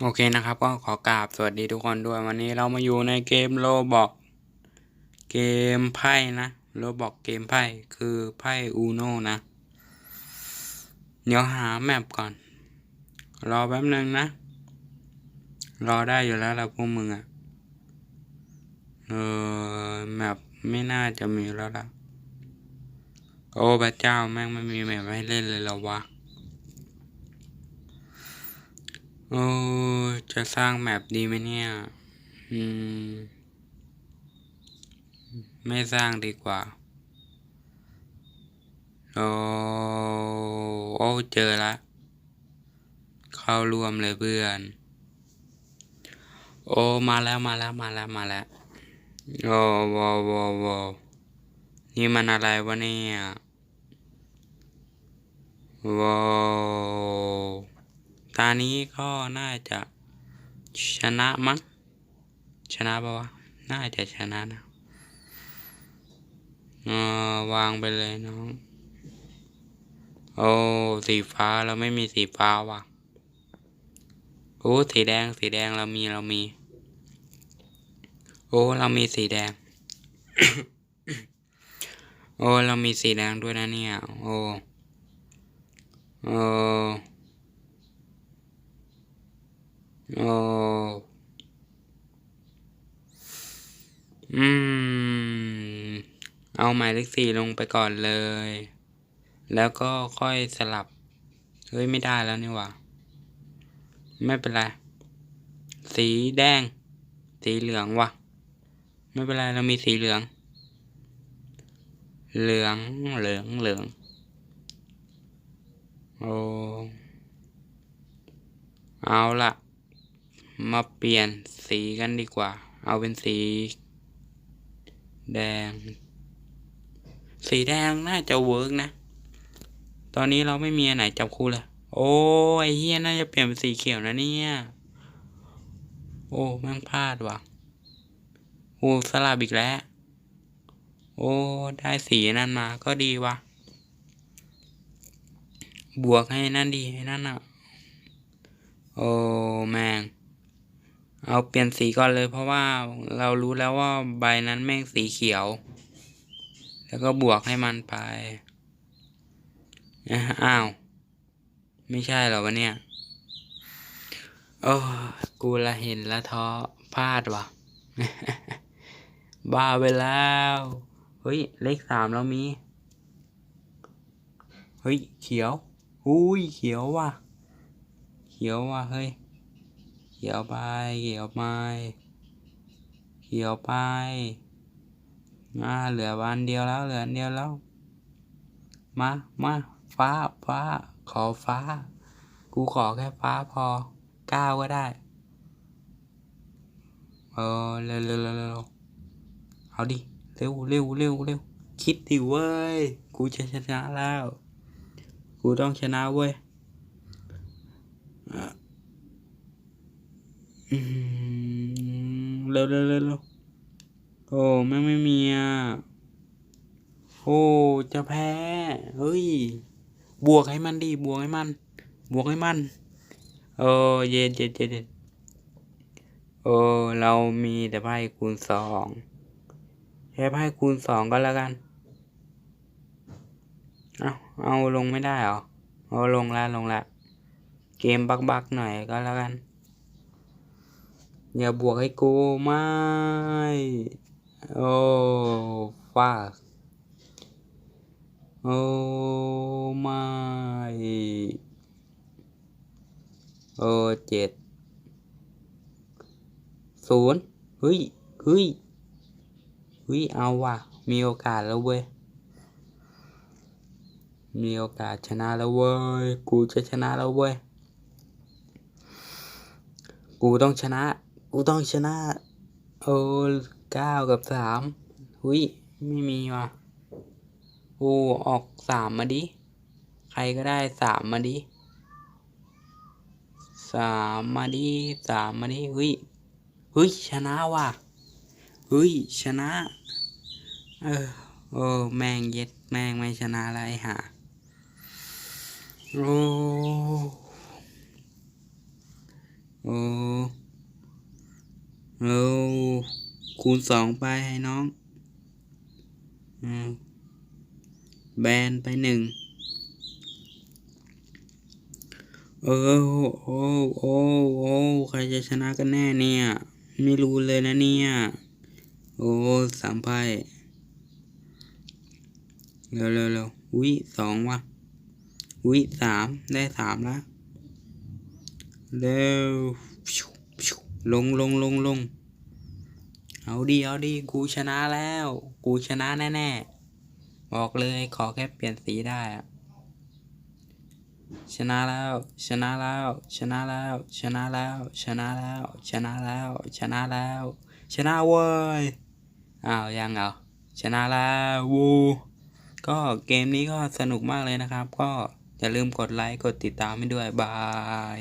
โอเคนะครับ ก็ขอกราบสวัสดีทุกคนด้วย วันนี้เรามาอยู่ในเกมโลบอกเกมไพ่นะโลบอกเกมไพ่คือไพ่อูโนนะ เดี๋ยวหาแมปก่อน รอแป๊บนึงนะ รอได้อยู่แล้วละพวกมึงอะ่ะเออแมปไม่น่าจะมีแล้วล่ะ โอ้พระเจ้าแม่งไม่มีแมปให้เล่นเลยเหรอวะ โอ้จะสร้างแมปดีไหมเนี่ย อืม ไม่สร้างดีกว่า โอ้โอ้เจอละ เข้าร่วมเลยเพื่อน โอ้ มาแล้วมาแล้วมาแล้วมาแล้ว โอ้วอวอวอนี่มันอะไรวะเนี่ย ว้าว ตานี้ก็น่าจะชนะมั้งชนะปะวะ น่าจะชนะนะเออวางไปเลยน้อง โอ้ สีฟ้าเราไม่มีสีฟ้าว่ะโอ้สีแดงสีแดงเรามีเรามี โอ้ เรามีสีแดง โอ้ เรามีสีแดงด้วยนะเนี่ย โอ้ โอ้ โอ้อืม เอาหมายเลขสี่ลงไปก่อนเลย แล้วก็ค่อยสลับ เฮ้ย ไม่ได้แล้วนี่หว่า ไม่เป็นไร สีแดง สีเหลืองว่ะ ไม่เป็นไร เรามีสีเหลือง เหลือง เหลือง เหลือง โอ้ เอาละ มาเปลี่ยนสีกันดีกว่า เอาเป็นสี แดง สีแดงน่าจะเวิร์กนะ ตอนนี้เราไม่มีอันไหนจับคู่เลย โอ้ไอเฮียน่าจะเปลี่ยนเป็นสีเขียวนะเนี่ย โอ้แม่งพลาดว่ะโอ้สลับอีกแล้ว โอ้ ได้สีนั่นมาก็ดีว่ะ บวกให้นั่นดีให้นั่นอะ โอ้แมง เอาเปลี่ยนสีก่อนเลยเพราะว่าเรารู้แล้วว่าใบนั้นแม่งสีเขียว แล้วก็บวกให้มันไปอ้าว ไม่ใช่หรอวะเนี่ย โอ้กูละเห็นละท้อพลาดว่ะบ้าไปแล้ว เฮ้ย เลขสามเรามี เฮ้ย เขียว อุ้ย เขียวว่ะ เขียวว่ะ เฮ้ย ขียวไป เขียวไป เขียวไปมาเหลือวันเดียวแล้ว เหลือเดียวแล้ว มา มา ฟ้า ฟ้า ขอฟ้า กูขอแค่ฟ้าพอเก้าก็ได้ เออ เร็วเร็วเร็วเร็วเอาดิ เร็วเร็วเร็วเร็ว คิดดิเว้ย กูจะชนะแล้ว กูต้องชนะเว้ยอะอืม เร็วเร็วเร็วเร็วโอ้แม่ไม่มีอะโอ้จะแพ้เฮ้ยบวกให้มันดิบวกให้มัน บวกให้มันโอ้เย็นเย็นเย็นเย็นโอ้เรามีแต่ไพ่คูณสองใช้ไพ่คูณสองก็แล้วกัน เอาเอาลงไม่ได้เหรอเอาลงละลงละ เกมบักบักหน่อยก็แล้วกัน อย่าบวกให้กูไม่โอ้ฟาโอ้ไม่โอ้เจ็ดศูนย์เฮ้ยเฮ้ยเฮ้ยเอาว่ะ มีโอกาสแล้วเว้ย มีโอกาสชนะแล้วเว้ย กูจะชนะแล้วเว้ย กูต้องชนะ กูต้องชนะ โอ้เก้ากับสามหุยไม่มีว่ะโอ้ออกสามมาดิ ใครก็ได้สามมาดิสามมาดิสามมาดิหุยเฮ้ยชนะว่ะเฮ้ยชนะ เออโอ้แม่งเย็ดแม่งไม่ชนะแล้วไอ้ห่าโอ้โอ้ เอาคูณสองไปให้น้องอแบนไปหนึ่งเออโอ้โอ้โอ้ใครจะชนะกันแน่เนี่ย ไม่รู้เลยนะเนี่ย โอ้สามไพ่เร็วเร็วเร็วอุ้ยสองว่ะอุ้ยสามได้สามละเร็ว ลงลงลงลงเอาดีเอาดีกูชนะแล้ว กูชนะแน่ๆบอกเลยขอแค่เปลี่ยนสีได้อะชนะแล้ว ชนะแล้ว ชนะแล้ว ชนะแล้ว ชนะแล้ว ชนะแล้ว ชนะแล้ว ชนะเว้ยอ้าวยังเหรอชนะแล้ววูก็เกมนี้ก็สนุกมากเลยนะครับ ก็อย่าลืมกดไลค์กดติดตามให้ด้วยบาย